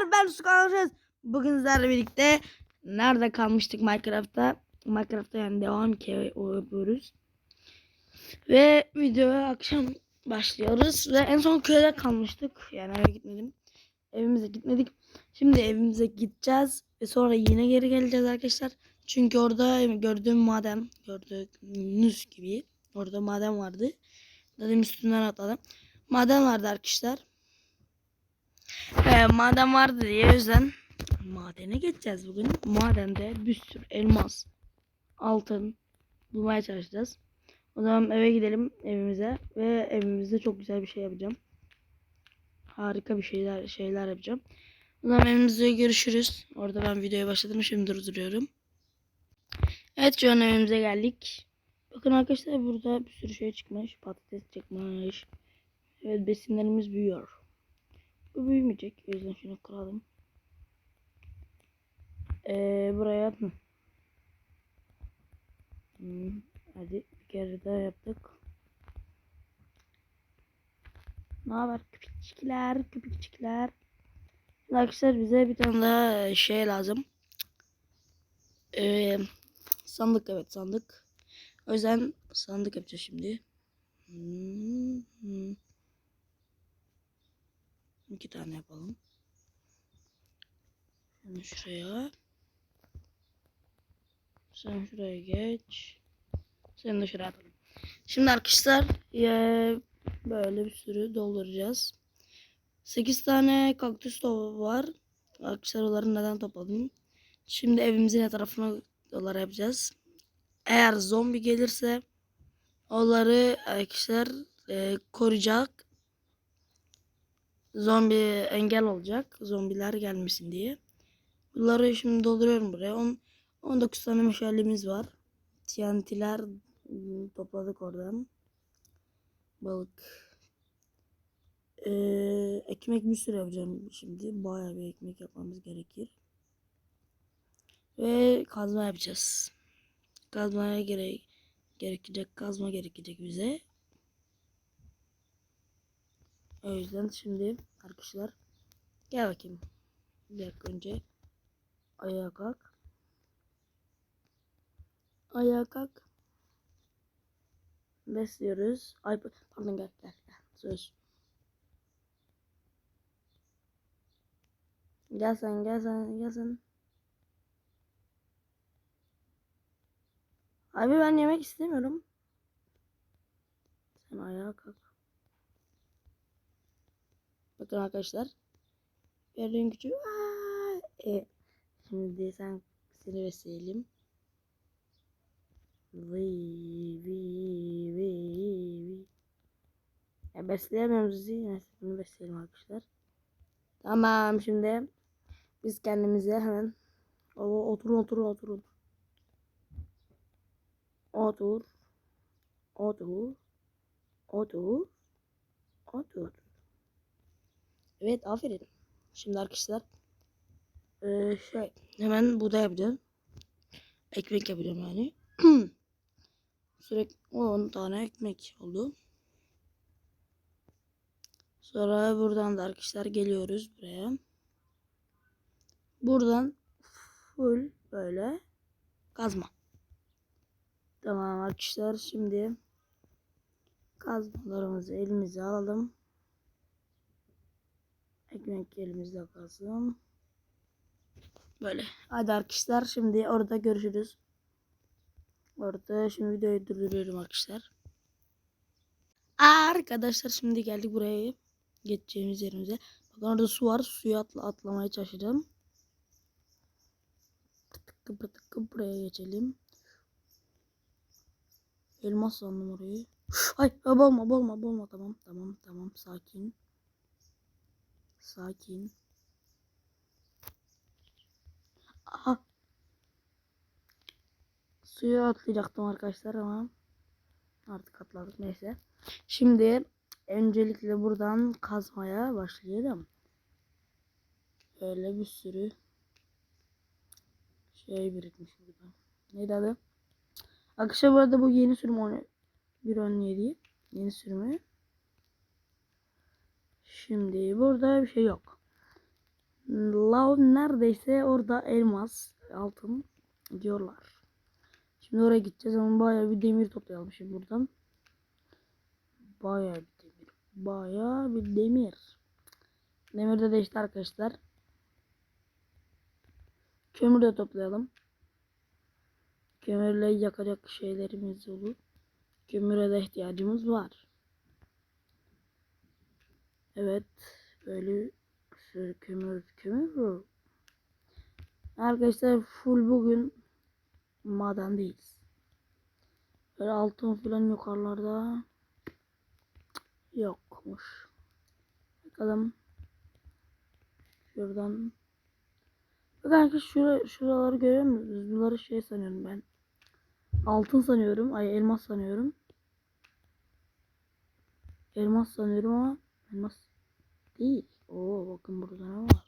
arkadaşlar ben Sukan Bugün sizlerle birlikte nerede kalmıştık Minecraft'ta? Minecraft'ta yani devam ki yapıyoruz. Ve videoya akşam başlıyoruz ve en son köyde kalmıştık. Yani eve gitmedim. Evimize gitmedik. Şimdi evimize gideceğiz ve sonra yine geri geleceğiz arkadaşlar. Çünkü orada gördüğüm maden gördüğünüz gibi orada maden vardı. Dedim üstünden atladım. Maden vardı arkadaşlar. Ee, maden vardı diye yüzden madene geçeceğiz bugün. Madende bir sürü elmas, altın bulmaya çalışacağız. O zaman eve gidelim evimize ve evimizde çok güzel bir şey yapacağım. Harika bir şeyler şeyler yapacağım. O zaman evimizde görüşürüz. Orada ben videoya başladım. Şimdi durduruyorum. Evet şu an evimize geldik. Bakın arkadaşlar burada bir sürü şey çıkmış. Patates çıkmış. Evet besinlerimiz büyüyor. Bu büyümeyecek. O yüzden şunu kıralım. Ee, buraya hı. Hmm, hadi bir kere daha yaptık. Ne haber küpükçikler. Şimdi Arkadaşlar bize bir tane daha şey lazım. Ee, sandık evet sandık. O yüzden sandık yapacağız şimdi. Hmm, hmm. İki tane yapalım. Şunu şuraya. Sen şuraya geç. Sen de şuraya atalım. Şimdi arkadaşlar ya böyle bir sürü dolduracağız. 8 tane kaktüs topu var. Arkadaşlar onları neden topladım? Şimdi evimizin etrafına dolar yapacağız. Eğer zombi gelirse onları arkadaşlar e, koruyacak zombi engel olacak. Zombiler gelmesin diye. Bunları şimdi dolduruyorum buraya. On, 19 tane meşalemiz var. TNT'ler topladık oradan. Balık. Ee, ekmek bir sürü yapacağım şimdi. Bayağı bir ekmek yapmamız gerekir. Ve kazma yapacağız. Kazmaya gerek gerekecek kazma gerekecek bize. O yüzden şimdi arkadaşlar gel bakayım. Bir dakika önce ayağa kalk. Ayağa kalk. Besliyoruz. Ay pardon gel gel gel. Söz. Gel sen gel sen gel sen. Abi ben yemek istemiyorum. Sen ayağa kalk. Bakın arkadaşlar. Gördüğün küçük. E, şimdi sen seni besleyelim. Vıy vıy vıy vıy. Ya besleyemiyoruz sizi. Neyse bunu besleyelim arkadaşlar. Tamam şimdi biz kendimize hemen o, oturun oturun oturun. Otur. Otur. Otur. Otur. Evet aferin. Şimdi arkadaşlar şey hemen buğday yapacağım. Ekmek yapacağım yani. Sürekli 10 tane ekmek oldu. Sonra buradan da arkadaşlar geliyoruz buraya. Buradan full böyle kazma. Tamam arkadaşlar şimdi kazmalarımızı elimize alalım. Ekmek elimizde kalsın. Böyle. Hadi arkadaşlar şimdi orada görüşürüz. Orada şimdi videoyu durduruyorum arkadaşlar. Arkadaşlar şimdi geldik buraya. Geçeceğimiz yerimize. Bakın orada su var. Suya atla atlamaya çalışacağım. Tıkı tıkı buraya geçelim. Elmas sandım orayı. Ay bolma bolma bolma tamam tamam tamam sakin. Sakin. Aha. Suya atlayacaktım arkadaşlar ama artık atladık neyse. Şimdi öncelikle buradan kazmaya başlayalım. Böyle bir sürü şey birikmiş burada. Neydi adı? Arkadaşlar bu arada bu yeni sürüm 1.17 yeni sürümü. Şimdi burada bir şey yok. Lav neredeyse orada elmas, altın diyorlar. Şimdi oraya gideceğiz ama bayağı bir demir toplayalım şimdi buradan. Bayağı bir demir. Bayağı bir demir. Demir de değişti arkadaşlar. Kömür de toplayalım. Kömürle yakacak şeylerimiz olur. Kömüre de ihtiyacımız var. Evet. Böyle kömür kömür bu. Arkadaşlar full bugün madendeyiz. Böyle altın falan yukarılarda yokmuş. Bakalım. Şuradan. Bakın arkadaşlar şura, şuraları görüyor musunuz? Bunları şey sanıyorum ben. Altın sanıyorum. Ay elmas sanıyorum. Elmas sanıyorum ama elmas değil. Oo bakın burada ne var?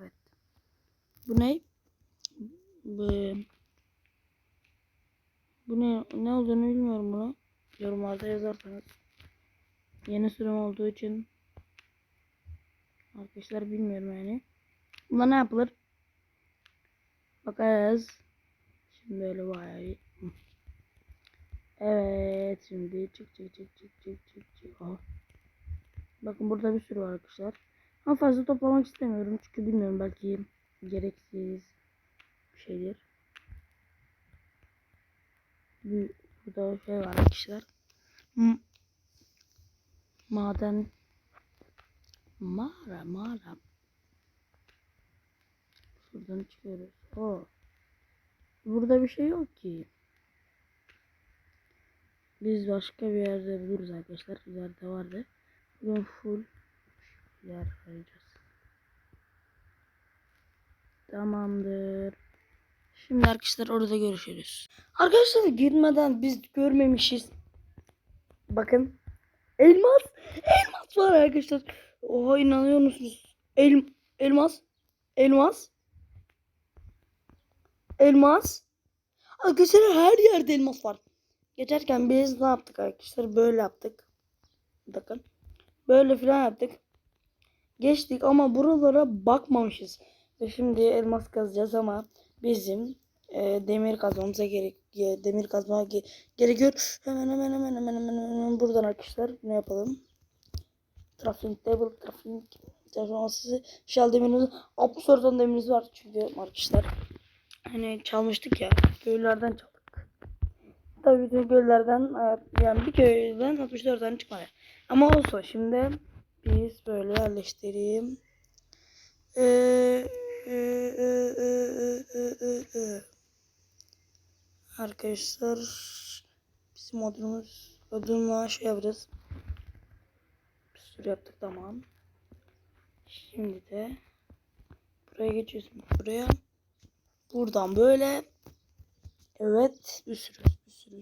Evet. Bu ne? Bu, bu ne ne olduğunu bilmiyorum bunu. Yorumlarda yazarsanız. Yeni sürüm olduğu için arkadaşlar bilmiyorum yani. Buna ne yapılır? Bakarız. Şimdi böyle bayağı. Evet şimdi çık çık çık çık çık çık çık. Aha. Bakın burada bir sürü var arkadaşlar. Ama fazla toplamak istemiyorum çünkü bilmiyorum belki gereksiz bir şeydir. Bir, burada şey var arkadaşlar. M- Maden mağara mağara. Şuradan çıkıyoruz. Oo. Burada bir şey yok ki. Biz başka bir yerde buluruz arkadaşlar. İleride vardı. Bugün full yer arayacağız. Tamamdır. Şimdi arkadaşlar orada görüşürüz. Arkadaşlar girmeden biz görmemişiz. Bakın. Elmas. Elmas var arkadaşlar. Oha inanıyor musunuz? El, elmas. Elmas. Elmas. Arkadaşlar her yerde elmas var. Geçerken biz ne yaptık arkadaşlar? Böyle yaptık. Bakın. Böyle filan yaptık. Geçtik ama buralara bakmamışız. Ve şimdi elmas kazacağız ama bizim e, demir kazmamıza gerek demir kazma ge- gerekiyor. Hemen hemen hemen hemen hemen hemen buradan arkadaşlar ne yapalım? Traffic table, traffic çalışması şal demirimiz, 64 tane demirimiz var çünkü arkadaşlar. Hani çalmıştık ya, köylerden çaldık. Tabii bütün köylerden e, yani bir köyden 64 tane çıkmadı. Ama olsun şimdi biz böyle yerleştireyim. E, e. Arkadaşlar bizim modumuz modumla şey yapacağız. Bir sürü yaptık tamam. Şimdi de buraya geçiyorsun. Buraya buradan böyle evet bir sürü sürü.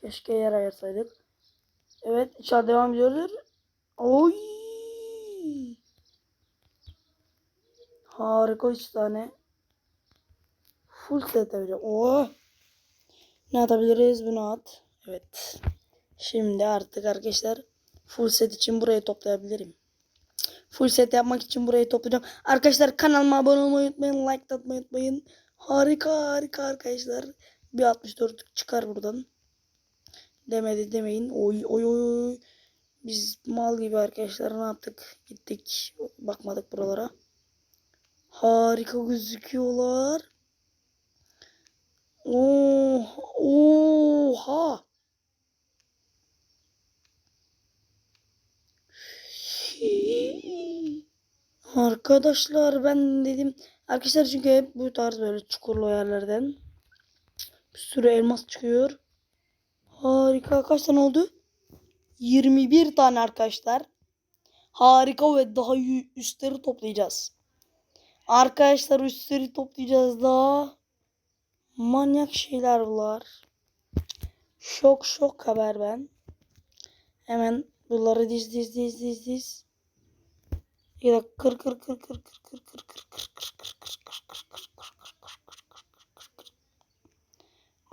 Keşke yer ayırsaydık. Evet inşallah devam ediyordur. Oy. Harika 3 tane. Full set yapacağım. Oh. Ne atabiliriz? Bunu at. Evet. Şimdi artık arkadaşlar full set için burayı toplayabilirim. Full set yapmak için burayı toplayacağım. Arkadaşlar kanalıma abone olmayı unutmayın. Like atmayı unutmayın. Harika harika arkadaşlar. Bir 64 çıkar buradan. Demedi demeyin. Oy oy oy. Biz mal gibi arkadaşlar ne yaptık? Gittik. Bakmadık buralara. Harika gözüküyorlar. Oh, oha. Arkadaşlar ben dedim arkadaşlar çünkü hep bu tarz böyle çukurlu yerlerden bir sürü elmas çıkıyor. Harika kaç tane oldu? 21 tane arkadaşlar. Harika ve daha üstleri toplayacağız. Arkadaşlar üstleri toplayacağız daha. Manyak şeyler bunlar. Şok şok haber ben. Hemen bunları diz diz diz diz diz. Ya kır kır kır kır kır kır kır kır kır kır kır kır kır kır kır kır kır.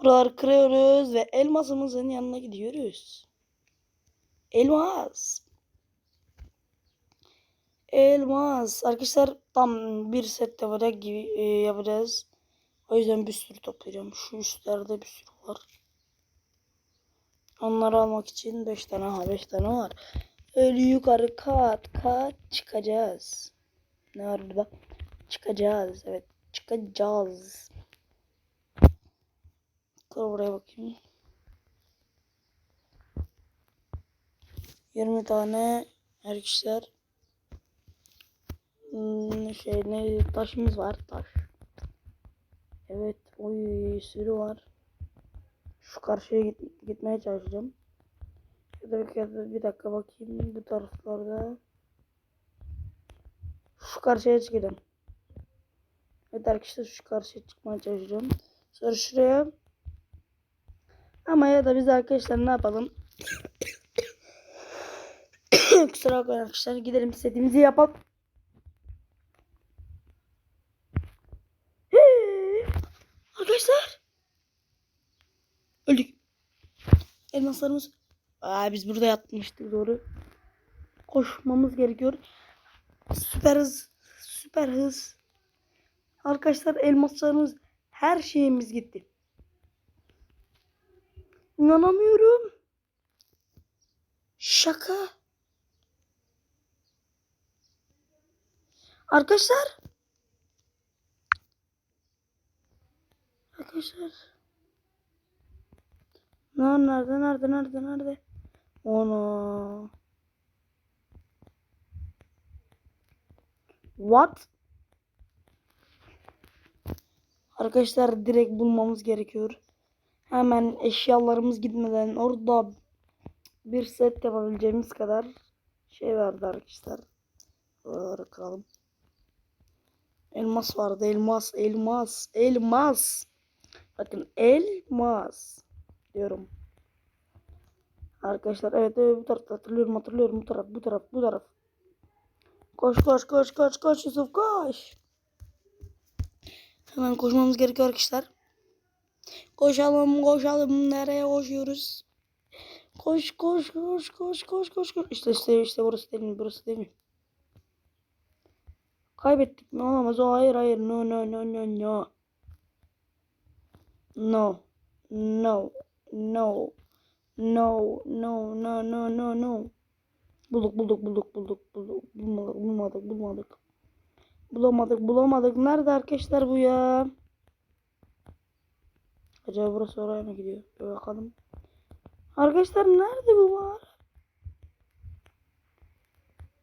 Buraları kırıyoruz ve elmasımızın yanına gidiyoruz. Elmas. elmas. Arkadaşlar tam bir set yapacak gibi e, yapacağız. O yüzden bir sürü toplayacağım. Şu üstlerde bir sürü var. Onları almak için 5 tane ha 5 tane var. Öyle yukarı kat kat çıkacağız. Ne var burada? Çıkacağız. Evet çıkacağız. Dur buraya bakayım. 20 tane arkadaşlar hmm, şey ne taşımız var taş. Evet oy sürü var. Şu karşıya git, gitmeye çalışacağım. Ya bir, bir dakika bakayım bu taraflarda. Şu karşıya çıkacağım. Evet arkadaşlar şu karşıya çıkmaya çalışacağım. Sonra şuraya. Ama ya da biz arkadaşlar ne yapalım? Kusura bakmayın arkadaşlar. Gidelim istediğimizi yapalım. Arkadaşlar. Öldük. Elmaslarımız. Aa, biz burada yatmıştık doğru. Koşmamız gerekiyor. Süper hız. Süper hız. Arkadaşlar elmaslarımız her şeyimiz gitti. İnanamıyorum. Şaka. Arkadaşlar. Arkadaşlar. Nerede nerede nerede nerede? Ona. What? Arkadaşlar direkt bulmamız gerekiyor. Hemen eşyalarımız gitmeden orada bir set yapabileceğimiz kadar şey vardı arkadaşlar. Oraları kıralım. Elmas vardı. Elmas, elmas, elmas. Bakın elmas diyorum. Arkadaşlar evet, evet bu tarafta hatırlıyorum hatırlıyorum bu taraf bu taraf bu taraf. Koş koş koş koş koş Yusuf koş. Hemen koşmamız gerekiyor arkadaşlar. Koşalım koşalım nereye koşuyoruz? Koş koş koş koş koş koş koş. İşte işte işte burası değil mi? Burası değil mi? Kaybettik mi? Olamaz. O hayır hayır. No no no no no. No. No. No. No. No no no no no. Bulduk bulduk bulduk bulduk bulduk. Bulmadık bulmadık bulmadık. Bulamadık bulamadık. Nerede arkadaşlar bu ya? Acaba burası oraya mı gidiyor? Bir bakalım. Arkadaşlar nerede bu var?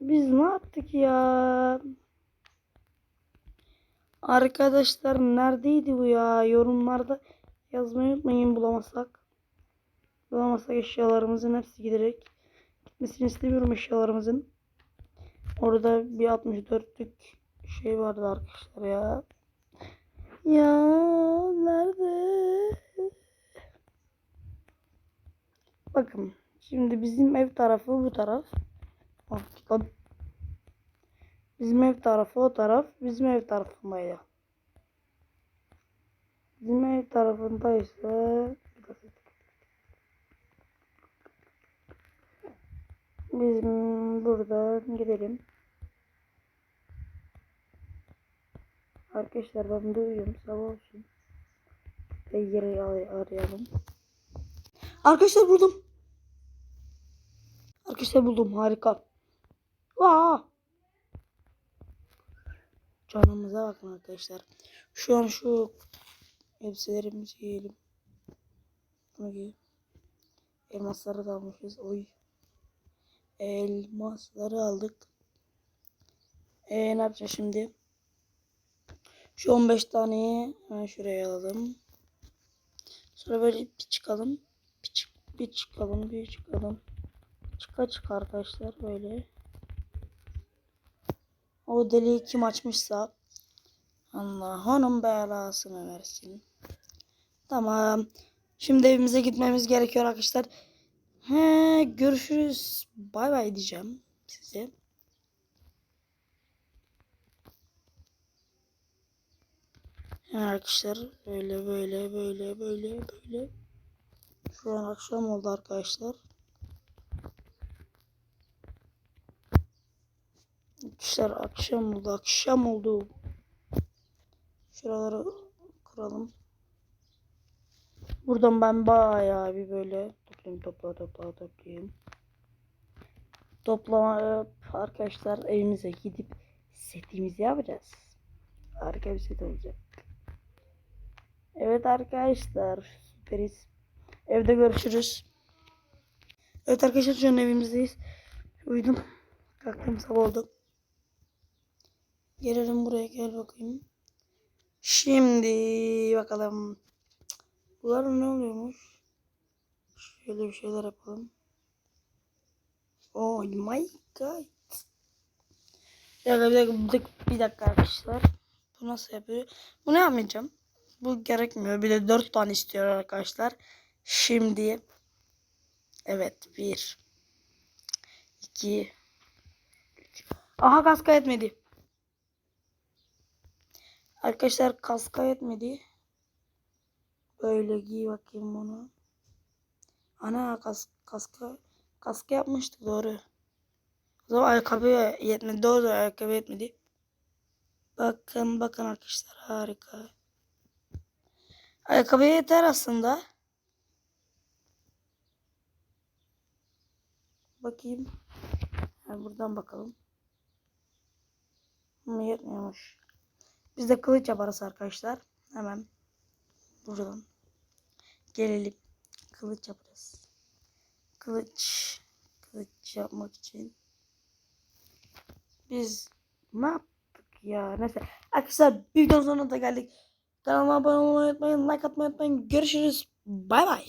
Biz ne yaptık ya? Arkadaşlar neredeydi bu ya? Yorumlarda yazmayı unutmayın bulamazsak. Bulamazsak eşyalarımızın hepsi giderek gitmesini istemiyorum eşyalarımızın. Orada bir 64'lük şey vardı arkadaşlar ya. Ya nerede? Bakın şimdi bizim ev tarafı bu taraf. Bizim ev tarafı o taraf. Bizim ev tarafındaydı. Bizim ev tarafındaysa bizim buradan gidelim. Arkadaşlar ben duyuyorum sabah olsun. Ve yeri ar- arayalım. Arkadaşlar buldum. Arkadaşlar buldum harika. Vaa. Canımıza bakın arkadaşlar. Şu an şu elbiselerimizi giy. Elmasları da almışız. Oy. Elmasları aldık. Ee, ne yapacağız şimdi? Şu 15 taneyi hemen şuraya alalım. Sonra böyle bir çıkalım. Bir, çık, bir çıkalım, bir çıkalım. Çıka çık arkadaşlar böyle. O deliği kim açmışsa Allah onun belasını versin. Tamam. Şimdi evimize gitmemiz gerekiyor arkadaşlar. He, görüşürüz. Bay bay diyeceğim size. Yani arkadaşlar böyle böyle böyle böyle böyle. Şu an akşam oldu arkadaşlar. Arkadaşlar akşam oldu. Akşam oldu. Şuraları kıralım. Buradan ben bayağı bir böyle toplayayım topla topla toplayayım. Toplama arkadaşlar evimize gidip setimizi yapacağız. Harika bir set olacak. Evet arkadaşlar süperiz. Evde görüşürüz. Evet arkadaşlar şu an evimizdeyiz. Uyudum. Kalktım sabah oldu. Gelelim buraya gel bakayım. Şimdi bakalım. Bunlar ne oluyormuş? Şöyle bir şeyler yapalım. Oh my god. Bir dakika, bir dakika, bir dakika, arkadaşlar. Bu nasıl yapıyor? Bunu yapmayacağım. Bu gerekmiyor. Bir de dört tane istiyor arkadaşlar. Şimdi evet bir iki üç. Aha kaska etmedi. Arkadaşlar kaska etmedi. Böyle giy bakayım bunu. Ana kas, kaska kaska yapmıştık doğru. O zaman ayakkabı yetmedi. Doğru ayakkabı yetmedi. Bakın bakın arkadaşlar harika. Ayakkabı yeter aslında. Bakayım. Ha, buradan bakalım. Yetmiyormuş. Biz de kılıç yaparız arkadaşlar. Hemen buradan gelelim. Kılıç yaparız. Kılıç. Kılıç yapmak için. Biz ne yaptık ya? Neyse. Arkadaşlar bir videonun sonuna da geldik. Kanalıma abone olmayı unutmayın. Like atmayı unutmayın. Görüşürüz. Bay bay.